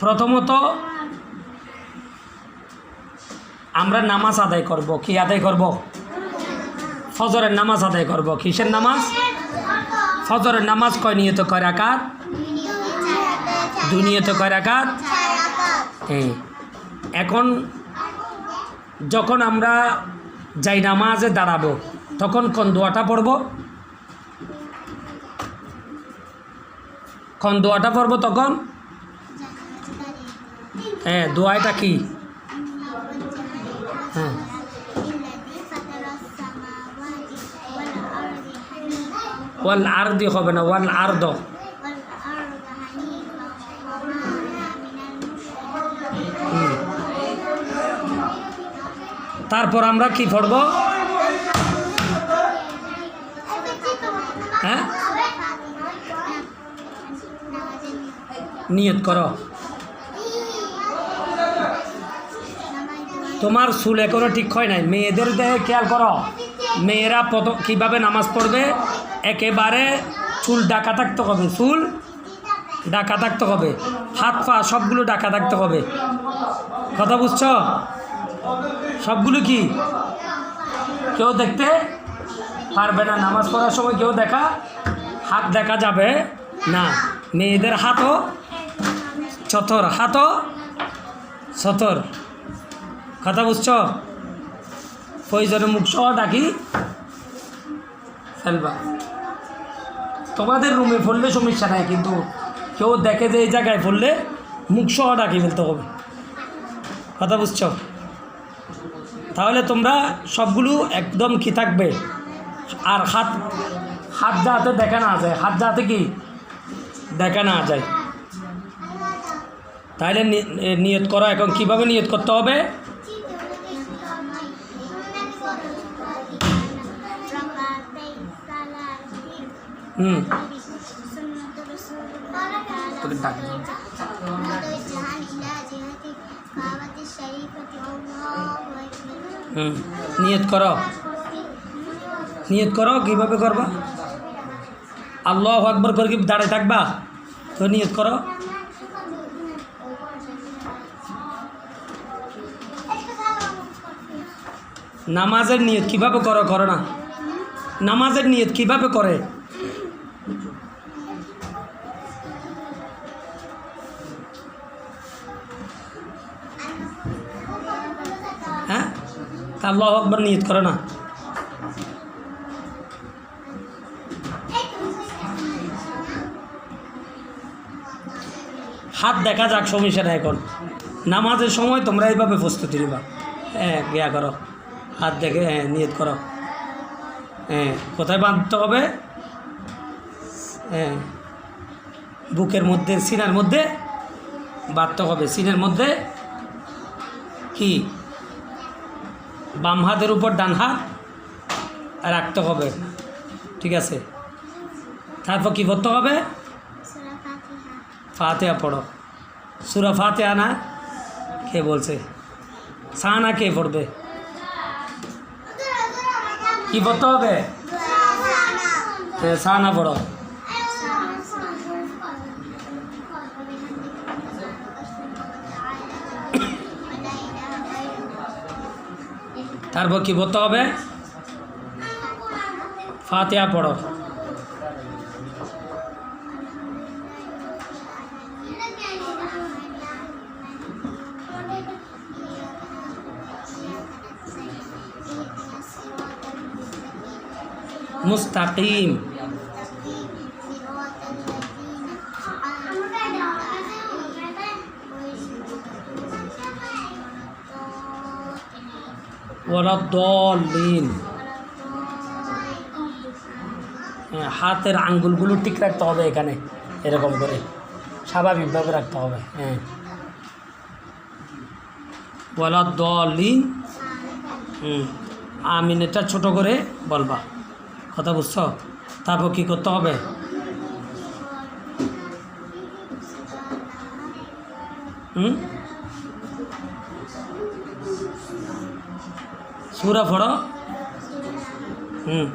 প্রথমত, আমরা নামাজ আদায় করব। কি আদায় করব? ফজরের নামাজ আদায় করব। কিসের নামাজ? ফজরের নামাজ কয় নিয়ত কয় রাকাত? দুই নিয়ত কয় রাকাত? হ্যাঁ এখন যখন আমরা যাই নামাজে দাঁড়াবো, তখন কোন দোয়াটা পড়ব? কোন দোয়াটা পড়ব তখন? হ্যাঁ দোয়াটা কি? হ্যাঁ। ওয়াল আরদি হবে না, ওয়াল আর হুম। তারপর আমরা কি পড়ব? হ্যাঁ? নিয়ত করো। তোমার চুল এখনও ঠিক হয় নাই। মেয়েদের দেহে খেয়াল করো। মেয়েরা প্রথম কীভাবে নামাজ পড়বে? একেবারে চুল ডাকা থাকতে হবে, চুল ডাকা থাকতে হবে। হাত পা সবগুলো ডাকা থাকতে হবে। কথা বুঝছ? সবগুলো কি? কেউ দেখতে পারবে না। নামাজ পড়ার সময় কেউ দেখা, হাত দেখা যাবে না। মেয়েদের হাতও চতর হাতও সতর কথা বুঝছ প্রয়োজনে মুখ সহ ডাকি, ফেলবা। তোমাদের রুমে পড়লে সমস্যা নাই, কিন্তু কেউ দেখে যে এই জায়গায় পড়লে মুখ সহ ডাকি ফেলতে হবে। কথা বুঝছ তাহলে তোমরা সবগুলো একদম কি থাকবে? আর হাত হাত যাতে দেখা না যায়, হাত যাতে কি? দেখা না যায়। তাহলে নিয়ত করো, এখন কীভাবে নিয়ত করতে হবে? হুম। তোকে ডাক দিই। হুম। নিয়ত করো। নিয়ত করো কীভাবে করবা? আল্লাহ আকবর করে কি দাঁড়ায় থাকবা? তো নিয়ত করো। নামাজের নিয়ত কীভাবে করো করো না? নামাজের নিয়ত কীভাবে করে? আল্লাহ আকবর নিয়ত করে না। হাত দেখা যাক সমস্যা না এখন। নামাজের সময় তোমরা এইভাবে প্রস্তুতি নিবা। হ্যাঁ গিয়া করো। হাত দেখে হ্যাঁ নিয়ত করো। হ্যাঁ কোথায় বাঁধতে হবে? হ্যাঁ বুকের মধ্যে, সিনার মধ্যে বাঁধতে হবে। সিনের মধ্যে কি? বাম হাতের উপর ডান হাত রাখতে হবে। ঠিক আছে? তারপর কী করতে হবে? ফাতেহা পড়ো। সুরা ফাতেহা না? কে বলছে? সানা কে পড়বে? কি পড়তে হবে? হ্যাঁ, সানা পড়ো। তারপর কি পড়তে হবে? ফাতেয়া পড়ো। মুস্তাকিম। ওরা দলিন হাতের আঙ্গুলগুলো ঠিক রাখতে হবে এখানে, এরকম করে। স্বাভাবিকভাবে রাখতে হবে হ্যাঁ। বলা দলিন আমিন এটা ছোটো করে বলবা। কথা বুঝছ? তারপর কী করতে হবে? হুম? সুরা ফড় হুম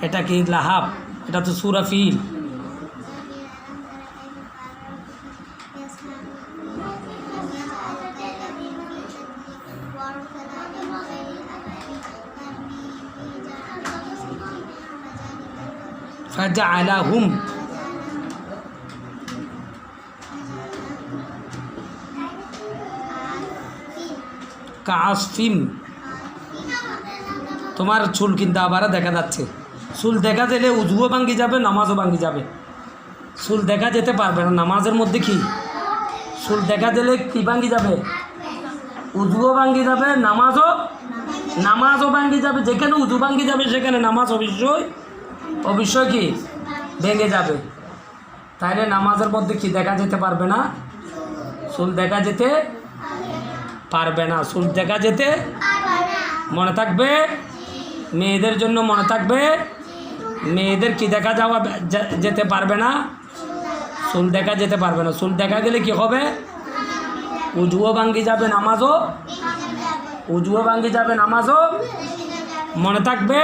এটা কি লাহাব এটা তো সুরা ফিল فجعلهم কাসফিম তোমার চুল কিন্তু আবার দেখা যাচ্ছে। চুল দেখা দিলে উজুও ভাঙ্গি যাবে, নামাজও ভাঙ্গি যাবে। চুল দেখা যেতে পারবে না। নামাজের মধ্যে কি? চুল দেখা দিলে কি ভাঙ্গি যাবে? উজুও ভাঙ্গি যাবে, নামাজও নামাজও ভাঙ্গি যাবে। যেখানে উজু ভাঙ্গি যাবে, সেখানে নামাজ অবশ্যই অবশ্যই কি? ভেঙে যাবে। তাইলে নামাজের মধ্যে কি দেখা যেতে পারবে না? চুল দেখা যেতে পারবে না। চুল দেখা যেতে মনে থাকবে? মেয়েদের জন্য মনে থাকবে? মেয়েদের কি দেখা যাওয়া যেতে পারবে না? চুল দেখা যেতে পারবে না। চুল দেখা গেলে কি হবে? উজুও ভাঙ্গি যাবে নামাজও? উজুও ভাঙ্গি যাবে নামাজও? মনে থাকবে?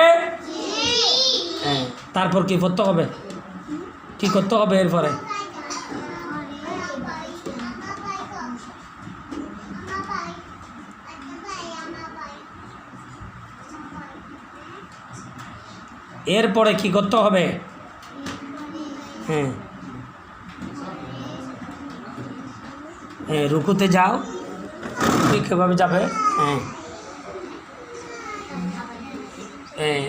হ্যাঁ। তারপর কি করতে হবে? কি করতে হবে এরপরে? এরপরে কি করতে হবে? হ্যাঁ। হ্যাঁ রুকুতে যাও। ঠিক কীভাবে যাবে? হ্যাঁ। হ্যাঁ।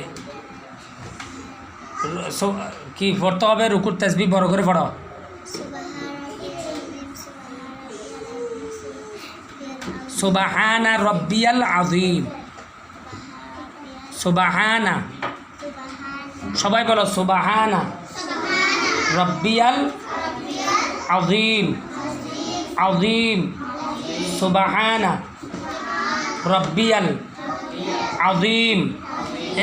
কি পড়তে হবে? রুকুর তেসবি বড় করে পড়ো। সুবাহানা রব্বিয়াল আজিম সুবাহানা। সবাই বলো, সুবাহানা রব্বিয়াল আজিম আজিম সুবাহানা রব্বিয়াল আজিম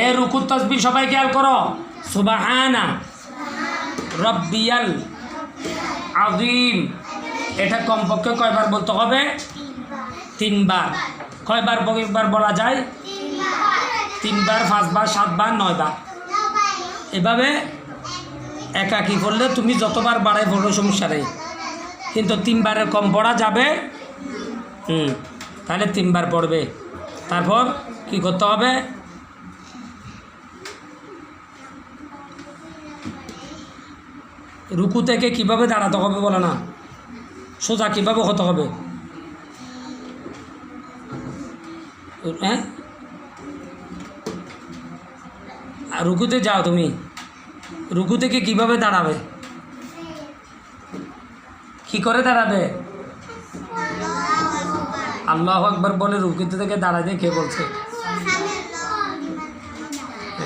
এ রুকু তসবি সবাই খেয়াল করো, সুবাহানা রব্বিয়াল আজিম এটা কমপক্ষে কয়বার বলতে হবে? তিনবার। কয়বার বলা যায়? তিনবার, পাঁচবার, সাতবার, নয়বার। এভাবে একাকি করলে তুমি যতবার বাড়াই পড়ো সমস্যা নেই কিন্তু তিনবারের কম পড়া যাবে। হুম, তাহলে তিনবার পড়বে। তারপর কি করতে হবে? রুকু থেকে কীভাবে দাঁড়াতে হবে বলে না? সোজা কীভাবে হতে হবে? হ্যাঁ? রুকুতে যাও তুমি। রুকু থেকে কীভাবে দাঁড়াবে? কি করে দাঁড়াবে? আল্লাহ আকবর বলে রুকুতে থেকে দাঁড়াতে কে বলছে?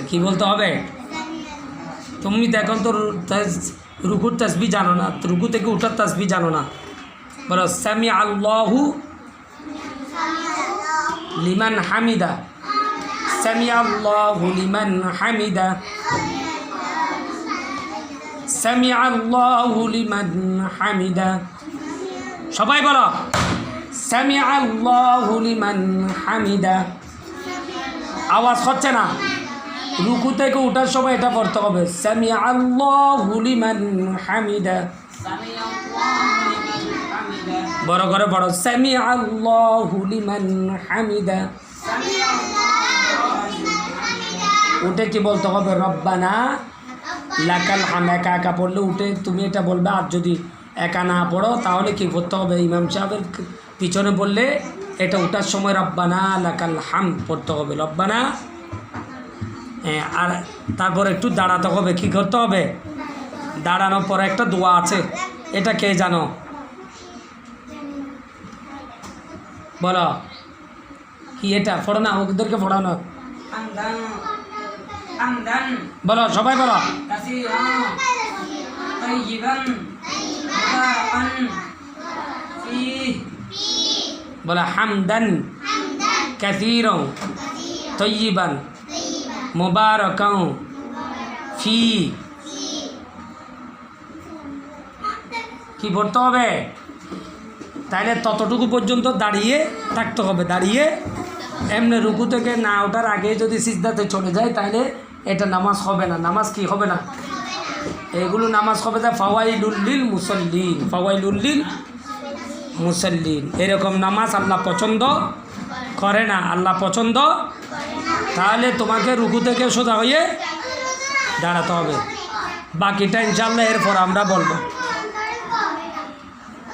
কি বলতে হবে? তুমি তো এখন তো রুকুর তসবি জানো না রুকু থেকে উঠার তসবি জানো না। বলো সামি আল্লাহু লিমান হামিদা। সামি আল্লাহু লিমান হামিদা সামি আল্লাহু লিমান হামিদা সবাই বলো সামি আল্লাহু লিমান হামিদা আওয়াজ হচ্ছে না? রুকু থেকে ওঠার সময় এটা পড়তে হবে। সামি আল্লাহু লিমান হামিদা বড় করে পড়ো। সামি আল্লাহু লিমান হামিদা উঠে কি বলতে হবে? রব্বানা লাকাল হাম একা একা পড়লে উঠে তুমি এটা বলবে, আর যদি একা না পড়ো, তাহলে কি করতে হবে? ইমাম সাহেবের পিছনে বললে, এটা উঠার সময় রব্বানা লাকাল হাম পড়তে হবে। রব্বানা হ্যাঁ আর তারপর একটু দাঁড়াতে হবে, কি করতে হবে? দাঁড়ানোর পর একটা দোয়া আছে, এটা কে জানো? বলো। কি এটা? পড়ো না, ওদেরকে পড়ানো। বলো সবাই বলো। বলো হামদান কাসির তৈবান মুবারক ফি। কি পড়তে হবে? তাহলে ততটুকু পর্যন্ত দাঁড়িয়ে থাকতে হবে দাঁড়িয়ে এমনি রুকু থেকে না ওঠার আগে যদি সিজদাতে চলে যায় তাহলে এটা নামাজ হবে না। নামাজ কি হবে না? এগুলো নামাজ হবে তা ফাওয়াইলুল্লিল মুসল্লিন। ফাওয়াইলুল্লিল মুসল্লিন। এরকম নামাজ আল্লাহ পছন্দ করে না। আল্লাহ পছন্দ তাহলে তোমাকে রুকু থেকে সোজা হয়ে দাঁড়াতে হবে। বাকিটা ইনশাল্লাহ এরপর আমরা বলব।